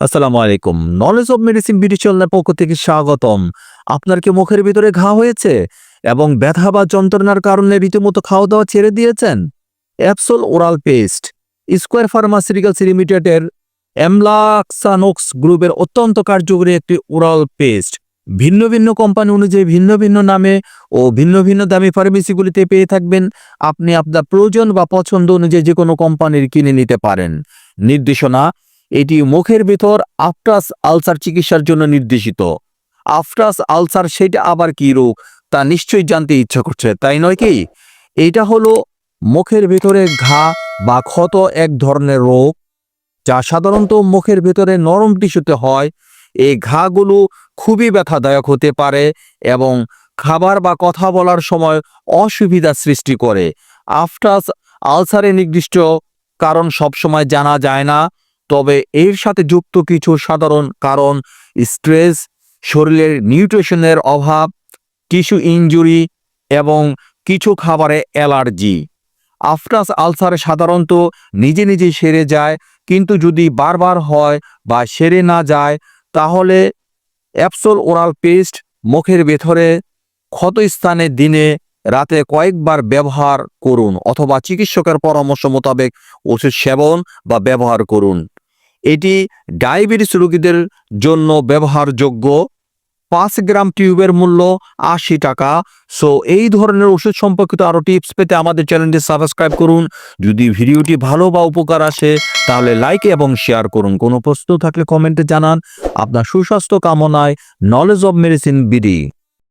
আসসালামু আলাইকুম। Knowledge of medicine BD চ্যানেলের পক্ষ থেকে স্বাগতম। আপনার কি মুখের ভিতরে ঘা হয়েছে? এবং ব্যথা বা যন্ত্রণার কারণে রীতিমতো খাওয়া দাওয়া ছেড়ে দিয়েছেন? অ্যাপসোল ওরাল পেস্ট স্কোয়ার ফার্মাসিউটিক্যালস লিমিটেডের এমলাক্সানোক্স গ্রুপের অত্যন্ত কার্যকরী একটি ওরাল পেস্ট ভিন্ন ভিন্ন কোম্পানি অনুযায়ী ভিন্ন ভিন্ন নামে ও ভিন্ন ভিন্ন দামি ফার্মেসিগুলিতে পেয়ে থাকবেন। আপনি আপনার প্রয়োজন বা পছন্দ অনুযায়ী যে কোনো কোম্পানির কিনে নিতে পারেন। নির্দেশনা, এটি মুখের ভেতর আফটাস আলসার চিকিৎসার জন্য নির্দেশিত। আফটাস আলসার সেটা আবার কি রোগ, তা নিশ্চয়ই জানতে ইচ্ছা করছে, তাই নয় কি? এটা হলো মুখের ভেতরে ঘা বা ক্ষত এক ধরনের রোগ, যা সাধারণত মুখের ভেতরে নরম টিস্যুতে হয় এই ঘাগুলো খুবই ব্যথাদায়ক হতে পারে এবং খাবার বা কথা বলার সময় অসুবিধা সৃষ্টি করে। আফটাস আলসারের নির্দিষ্ট কারণ সবসময় জানা যায় না, তবে এর সাথে যুক্ত কিছু সাধারণ কারণ স্ট্রেস, শরীরের নিউট্রিশনের অভাব, টিস্যু ইনজুরি এবং কিছু খাবারে অ্যালার্জি। আফটাস আলসার সাধারণত নিজে নিজে সেরে যায়, কিন্তু যদি বারবার হয় বা সেরে না যায় তাহলে অ্যাপসোল ওরাল পেস্ট মুখের ভেতরে ক্ষত স্থানে দিনে রাতে কয়েকবার ব্যবহার করুন অথবা চিকিৎসকের পরামর্শ মোতাবেক ওষুধ সেবন বা ব্যবহার করুন। এটি ডায়াবেটিস রোগীদের জন্য ব্যবহারযোগ্য পাঁচ গ্রাম টিউবের মূল্য আশি টাকা। সো এই ধরনের ওষুধ সম্পর্কিত আরও টিপস পেতে আমাদের চ্যানেলটি সাবস্ক্রাইব করুন। যদি ভিডিওটি ভালো বা উপকার আসে, তাহলে লাইক এবং শেয়ার করুন। কোনো প্রশ্ন থাকলে কমেন্টে জানান। আপনার সুস্বাস্থ্য কামনায় নলেজ অব মেডিসিন বিডি